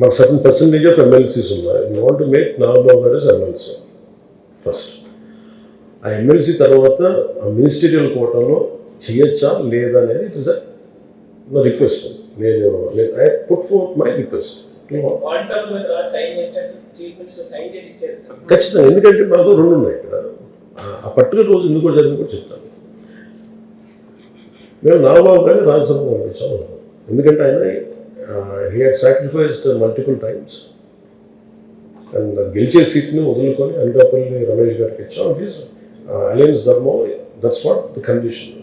మాకు certain percentage of MLCs ఉన్నాయి. You want make Nagababu గారు ఎమ్మెల్సీ ఫస్ట్ ఆ ఎమ్మెల్సీ తర్వాత ఆ మినిస్టీరియల్ కోటాలో చేయొచ్చా? లేదా అనేది ఇట్ ఇస్ నా రిక్వెస్ట్ నేను నేను I put for my request ఖచ్చితంగా. ఎందుకంటే మాకు రెండు ఉన్నాయి ఇక్కడ. ఆ- పర్టికులర్ రోజు ఎందుకు జరిగింది కూడా చెప్తాను. మేము నాగబాబు గారిని రాజ్యసభ పంపించాము. ఎందుకంటే ఆయన he had sacrificed multiple times and గెలిచే సీట్ని వదులుకొని అనకాపల్లి రమేష్ గారికి ఇచ్చాం. ఇట్ ఈస్ అలయన్స్ ధర్మం that's what the condition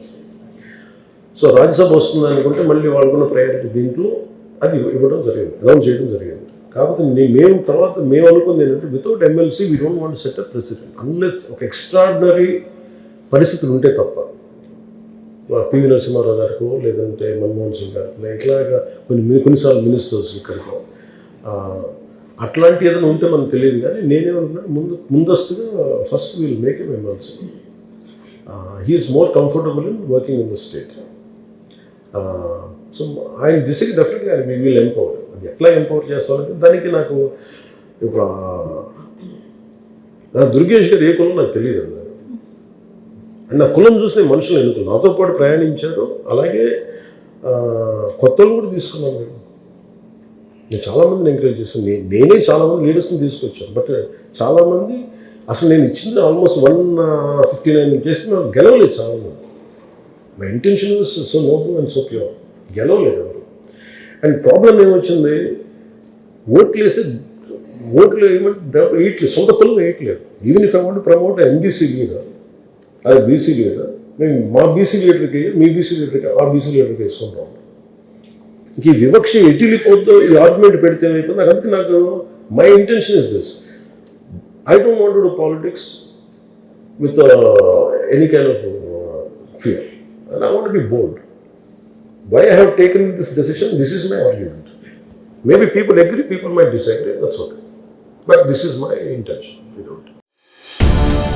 so Rajya Sabha వస్తుంది అనుకుంటే మళ్ళీ వాళ్ళకున్న ప్రయారిటీ దీంట్లో అది ఇవ్వడం జరిగింది అనౌన్స్ చేయడం జరిగింది. కాకపోతే మేము తర్వాత మేము అనుకుంది ఏంటంటే without MLC we don't want set up president unless ఒక ఎక్స్ట్రాడినరీ పరిస్థితులు ఉంటే తప్ప. పివి నరసింహారావు గారికో లేదంటే మన్మోహన్ సింగ్ గారికి ఇట్లాగా కొన్ని కొన్నిసార్లు మినిస్టర్స్ ఇక్కడికో. అట్లాంటి ఏదైనా ఉంటే మనకు తెలియదు కానీ నేనేమనుకున్నాను ముందు ముందస్తుగా first we'll make em MLC he is more comfortable in working in the state. So ఆయన దిశకి డెఫినెట్గా ఆయన వీల్ ఎంపవర్. అది ఎట్లా ఎంపవర్ చేస్తామంటే దానికి నాకు ఒక దుర్గేష్ గారు ఏ కులం నాకు తెలియదు అండ్ నా కులం చూసి నేను మనుషులు ఎన్నుకున్నాను. నాతో పాటు ప్రయాణించారు అలాగే కొత్తలు కొత్త వాళ్ళు కూడా తీసుకున్నాను నేను. నేను చాలామందిని ఎంకరేజ్ చేశాను. నేను నేనే చాలామంది లీడర్స్ని తీసుకొచ్చాను. బట్ చాలామంది అసలు నేను ఇచ్చింది ఆల్మోస్ట్ వన్ ఫిఫ్టీ నైన్ చేస్తే నాకు గెలవలేదు చాలామంది. My intention so noble and so pure గెలవలేదు ఎవరు. అండ్ ప్రాబ్లం ఏమొచ్చింది? ఓట్లు వేస్తే ఓట్లు ఏమంటే వేయట్లేదు. సొంత పిల్లలు వేయట్లేదు. Even if I want promote MBC leader అది బీసీ లీడర్ మేము మా బీసీ లీడర్కి మీ బీసీ లీడర్కి ఆ బీసీ లీడర్కి వేసుకుంటాం ఇంక ఈ వివక్ష ఎటు ఈ ఆర్గ్యుమెంట్ పెడితే అయిపోయింది నాకు అందుకే నాకు my intention is this I don't want to politics with any kind of fear and I want be bold why I have taken this decision, this is my argument. Maybe people agree, people might disagree, that's okay. But this is my intention. You.